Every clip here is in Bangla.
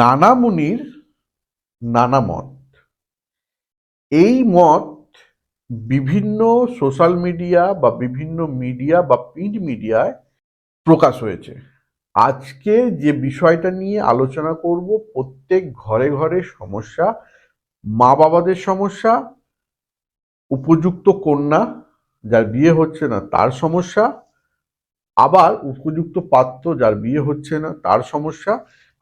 নানা মুনির, নানা মত। এই মত বিভিন্ন সোশ্যাল মিডিয়া বা বিভিন্ন মিডিয়া বা প্রিন্ট মিডিয়ায় প্রকাশ হয়েছে। আজকে যে বিষয়টা নিয়ে আলোচনা করব, প্রত্যেক ঘরে ঘরে সমস্যা মা বাবাদের সমস্যা, উপযুক্ত কন্যা যার বিয়ে হচ্ছে না তার সমস্যা, আবার উপযুক্ত পাত্র যার বিয়ে হচ্ছে না তার সমস্যা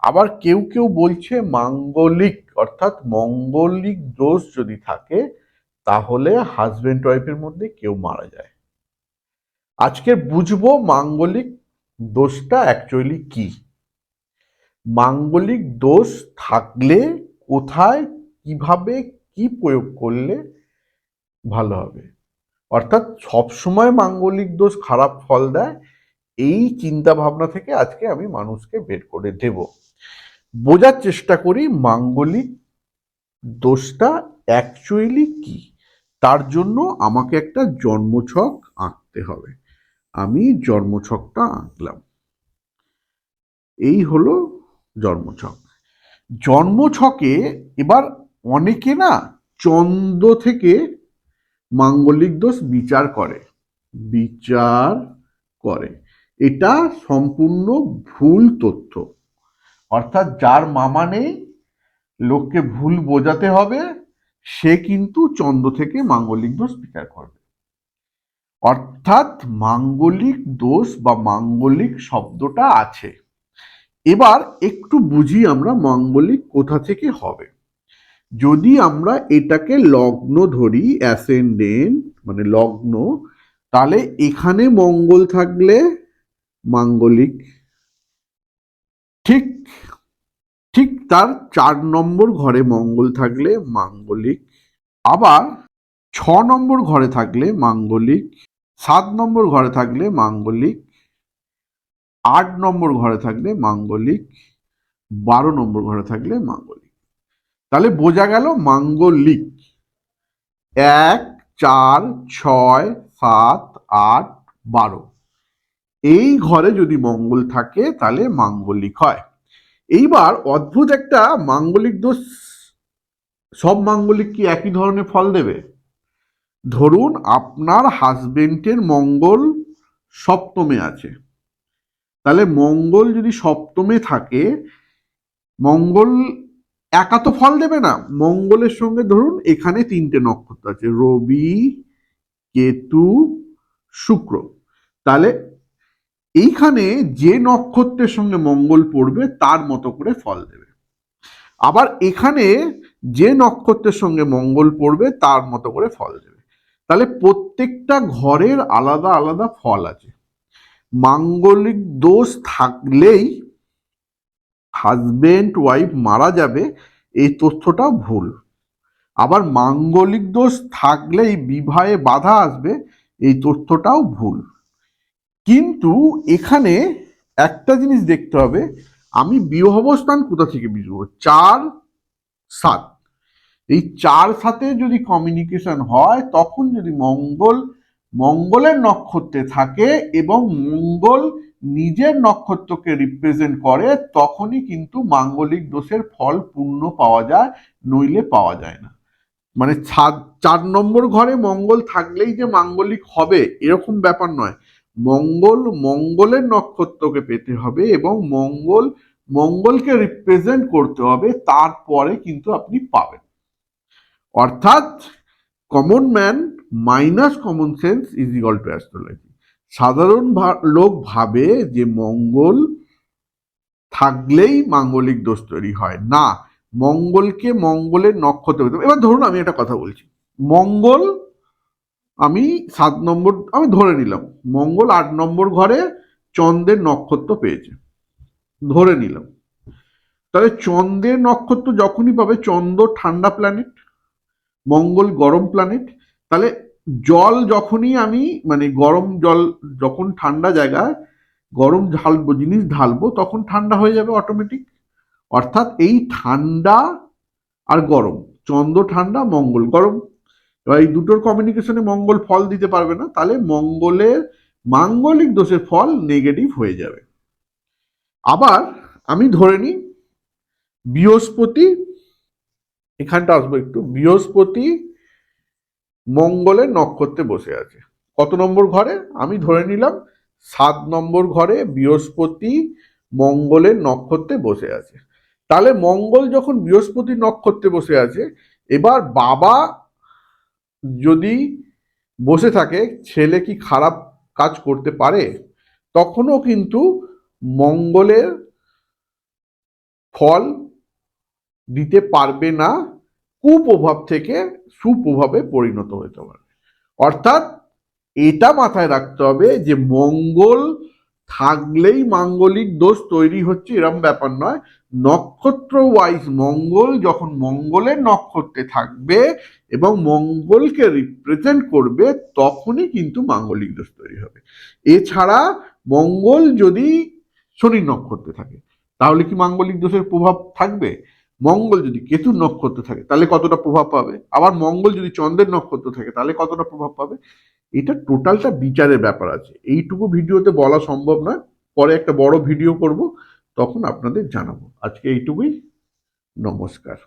আবার কেউ কেউ বলছে মাঙ্গলিক, অর্থাৎ মঙ্গলিক দোষ যদি থাকে, তাহলে হাজবেন্ড ওয়াইফের মধ্যে কেউ মারা যায়। আজকে বুঝব মাঙ্গলিক দোষটা অ্যাকচুয়ালি কি। মাঙ্গলিক দোষ থাকলে কোথায়, কীভাবে, কি প্রয়োগ করলে ভালো হবে। অর্থাৎ সবসময় মাঙ্গলিক দোষ খারাপ ফল দেয়, এই চিন্তা ভাবনা থেকে আজকে আমি মানুষকে বের করে দেব। বোঝার চেষ্টা করি মাঙ্গলিক দোষটা অ্যাকচুয়ালি কি? তার জন্য আমাকে একটা জন্মছক আঁকতে হবে। আমি জন্মছকটা আঁকলাম। এই হলো জন্মছক। জন্মছকে এবার অনেকে না চন্দ্র থেকে মাঙ্গলিক দোষ বিচার করে। বিচার করে। এটা সম্পূর্ণ ভুল তথ্য। অর্থাৎ যার মামা নেই, লোককে ভুল বোঝাতে হবে, সে কিন্তু চন্দ্র থেকে মাঙ্গলিক দোষ স্বীকার করবে। অর্থাৎ মাঙ্গলিক দোষ বা মাঙ্গলিক শব্দটা আছে। এবার একটু বুঝি আমরা মাঙ্গলিক কোথা থেকে হবে। যদি আমরা এটাকে লগ্ন ধরি, অ্যাসেন্ডেন্ট মানে লগ্ন, তাহলে এখানে মঙ্গল থাকলে মাঙ্গলিক। ঠিক ঠিক তার চার নম্বর ঘরে মঙ্গল থাকলে মাঙ্গলিক, আবার ছ নম্বর ঘরে থাকলে মাঙ্গলিক, সাত নম্বর ঘরে থাকলে মাঙ্গলিক, আট নম্বর ঘরে থাকলে মাঙ্গলিক, বারো নম্বর ঘরে থাকলে মাঙ্গলিক। তাহলে বোঝা গেল মাঙ্গলিক। এক, চার, ছয়, সাত, আট, বারো। এই ঘরে যদি মঙ্গল থাকে তাহলে মাঙ্গলিক হয়। এইবার অদ্ভুত একটা মাঙ্গলিক দোষ, সব মাঙ্গলিক কি একই ধরনের ফল দেবে? ধরুন আপনার হাজবেন্ডের মঙ্গল সপ্তমে আছে। তাহলে মঙ্গল যদি সপ্তমে থাকে, মঙ্গল একা তো ফল দেবে না। মঙ্গলের সঙ্গে ধরুন এখানে তিনটে নক্ষত্র আছে, রবি, কেতু, শুক্র। তাহলে এইখানে যে নক্ষত্রের সঙ্গে মঙ্গল পড়বে, তার মতো করে ফল দেবে। আবার এখানে যে নক্ষত্রের সঙ্গে মঙ্গল পড়বে, তার মতো করে ফল দেবে। তাহলে প্রত্যেকটা ঘরের আলাদা আলাদা ফল আছে। মাঙ্গলিক দোষ থাকলেই হাজবেন্ড ওয়াইফ মারা যাবে, এই তথ্যটা ভুল। আবার মাঙ্গলিক দোষ থাকলেই বিবাহে বাধা আসবে, এই তথ্যটাও ভুল। কিন্তু এখানে একটা জিনিস দেখতে হবে, আমি বিবাহস্থান কোথা থেকে বুঝব? চার সাত। এই চার সাথে যদি কমিউনিকেশন হয়, তখন যদি মঙ্গল, মঙ্গলের নক্ষত্রে থাকে এবং মঙ্গল নিজের নক্ষত্রকে রিপ্রেজেন্ট করে, তখনই কিন্তু মাঙ্গলিক দোষের ফল পূর্ণ পাওয়া যায়, নইলে পাওয়া যায় না। মানে চার নম্বর ঘরে মঙ্গল থাকলেই যে মাঙ্গলিক হবে, এরকম ব্যাপার নয়। মঙ্গল, মঙ্গলের নক্ষত্রকে পেতে হবে এবং মঙ্গল, মঙ্গলকে রিপ্রেজেন্ট করতে হবে, তারপরে কিন্তু আপনি পাবেন। অর্থাৎ common man minus common sense is equal to astrology সাধারণ লোক ভাবে যে মঙ্গল থাকলেই মাঙ্গলিক দোষ তৈরি হয়। না, মঙ্গলকে মঙ্গলের নক্ষত্র। এবার ধরুন আমি একটা কথা বলছি। মঙ্গল আমি সাত নম্বর, আমি ধরে নিলাম। মঙ্গল আট নম্বর ঘরে চন্দ্রের নক্ষত্র পেয়েছে। ধরে নিলাম। তাহলে চন্দ্রের নক্ষত্র যখনই পাবে, চন্দ্র ঠান্ডা প্ল্যানেট মঙ্গল গরম প্ল্যানেট তাহলে জল যখনই আমি মানে গরম জল যখন ঠান্ডা জায়গায় গরম ঢালবো, জিনিস ঢালবো, তখন ঠান্ডা হয়ে যাবে অটোমেটিক অর্থাৎ এই ঠান্ডা আর গরম, চন্দ্র ঠান্ডা, মঙ্গল গরম। এবার এই দুটোর কমিউনিকেশনে মঙ্গল ফল দিতে পারবে না, তাহলে মঙ্গলের মাঙ্গলিক দোষের ফল নেগেটিভ হয়ে যাবে। আবার আমি ধরে নিই, বৃহস্পতি, এখানটা আসব একটু, বৃহস্পতি মঙ্গলের নক্ষত্রে বসে আছে। কত নম্বর ঘরে? আমি ধরে নিলাম, সাত নম্বর ঘরে বৃহস্পতি মঙ্গলের নক্ষত্রে বসে আছে। তাহলে মঙ্গল যখন বৃহস্পতি নক্ষত্রে বসে আছে, এবার বাবা যদি বসে থাকে, ছেলে কি খারাপ কাজ করতে পারে? তখনও কিন্তু মঙ্গলের ফল দিতে পারবে না, কুপ্রভাব থেকে সুপ্রভাবে পরিণত হতে পারবে। অর্থাৎ এটা মাথায় রাখতে হবে যে মঙ্গল থাকলেই মাঙ্গলিক দোষ তৈরি হচ্ছে, এরম ব্যাপার নয়। নক্ষত্র ওয়াইজ মঙ্গল যখন মঙ্গলের নক্ষত্রে থাকবে এবং মঙ্গলকে রিপ্রেজেন্ট করবে, তখনই কিন্তু মাঙ্গলিক দোষ তৈরি হবে। এছাড়া মঙ্গল যদি শনি নক্ষত্রে থাকে, তাহলে কি মাঙ্গলিক দোষের প্রভাব থাকবে? মঙ্গল যদি কেতুর নক্ষত্র থাকে, তাহলে কতটা প্রভাব পাবে? আবার মঙ্গল যদি চন্দ্রের নক্ষত্র থাকে, তাহলে কতটা প্রভাব পাবে? এটা টোটালটা বিচারের ব্যাপার আছে। এইটুকু ভিডিওতে বলা সম্ভব নয়। পরে একটা বড় ভিডিও করব। তখন আপনাদের জানাব। আজকে এইটুকুই। নমস্কার।